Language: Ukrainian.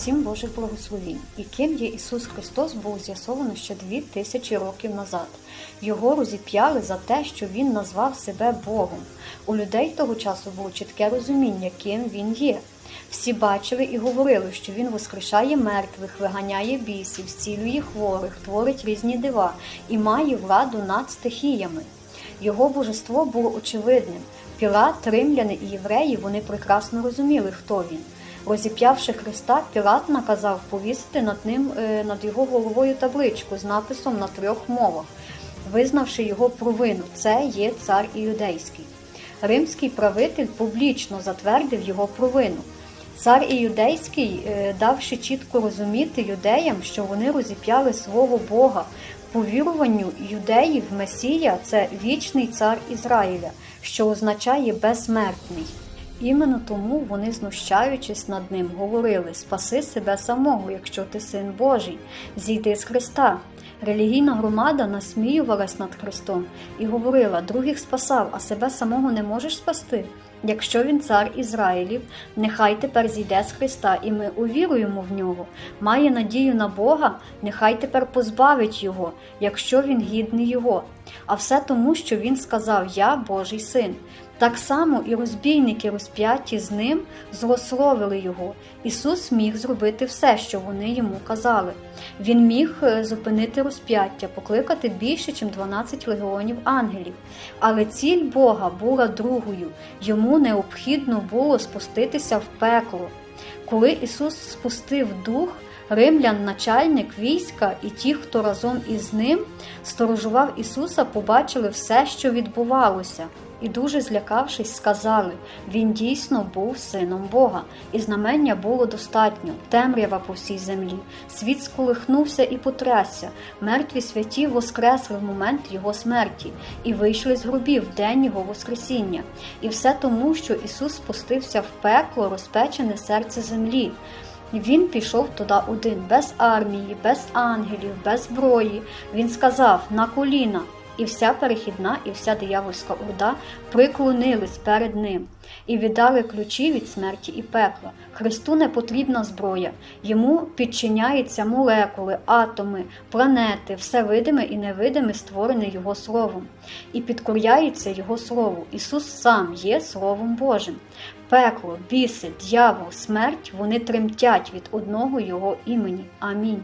Всім Божих благословінь. І ким є Ісус Христос було з'ясовано ще дві тисячі років назад. Його розіп'яли за те, що Він назвав себе Богом. У людей того часу було чітке розуміння, ким Він є. Всі бачили і говорили, що він воскрешає мертвих, виганяє бісів, зцілює хворих, творить різні дива і має владу над стихіями. Його божество було очевидним. Пілат, римляни і євреї вони прекрасно розуміли, хто він. Розіп'явши Христа, Пілат наказав повісити над ним е, над його головою табличку з написом на трьох мовах, визнавши його провину. Це є цар іудейський. Римський правитель публічно затвердив його провину. Цар Іудейський, е, давши чітко розуміти юдеям, що вони розіп'яли свого Бога. По віруванню юдеїв Месія це вічний цар Ізраїля, що означає безсмертний. Іменно тому вони, знущаючись над ним, говорили: Спаси себе самого, якщо ти син Божий, зійди з Христа. Релігійна громада насміювалась над Христом і говорила: других спасав, а себе самого не можеш спасти. Якщо він цар Ізраїлів, нехай тепер зійде з Христа, і ми увіруємо в нього. Має надію на Бога, нехай тепер позбавить його, якщо він гідний його. А все тому, що він сказав: Я Божий син. Так само і розбійники, розп'яті з ним, злословили його. Ісус міг зробити все, що вони йому казали. Він міг е, зупинити розп'яття, покликати більше, ніж 12 легіонів ангелів. Але ціль Бога була другою. Йому необхідно було спуститися в пекло. Коли Ісус спустив дух, римлян, начальник війська і ті, хто разом із ним сторожував Ісуса, побачили все, що відбувалося. І дуже злякавшись, сказали він дійсно був сином Бога, і знамення було достатньо, темрява по всій землі. Світ сколихнувся і потрясся. Мертві святі воскресли в момент його смерті і вийшли з гробів в день його Воскресіння. І все тому, що Ісус спустився в пекло, розпечене серце землі. Він пішов туди один, без армії, без ангелів, без зброї. Він сказав на коліна. І вся перехідна, і вся диявольська орда приклонились перед ним і віддали ключі від смерті і пекла. Христу не потрібна зброя, йому підчиняються молекули, атоми, планети, все видиме і невидиме створене Його Словом, і підкоряється Його Слову. Ісус сам є Словом Божим. Пекло, біси, дьявол, смерть вони тремтять від одного Його імені. Амінь.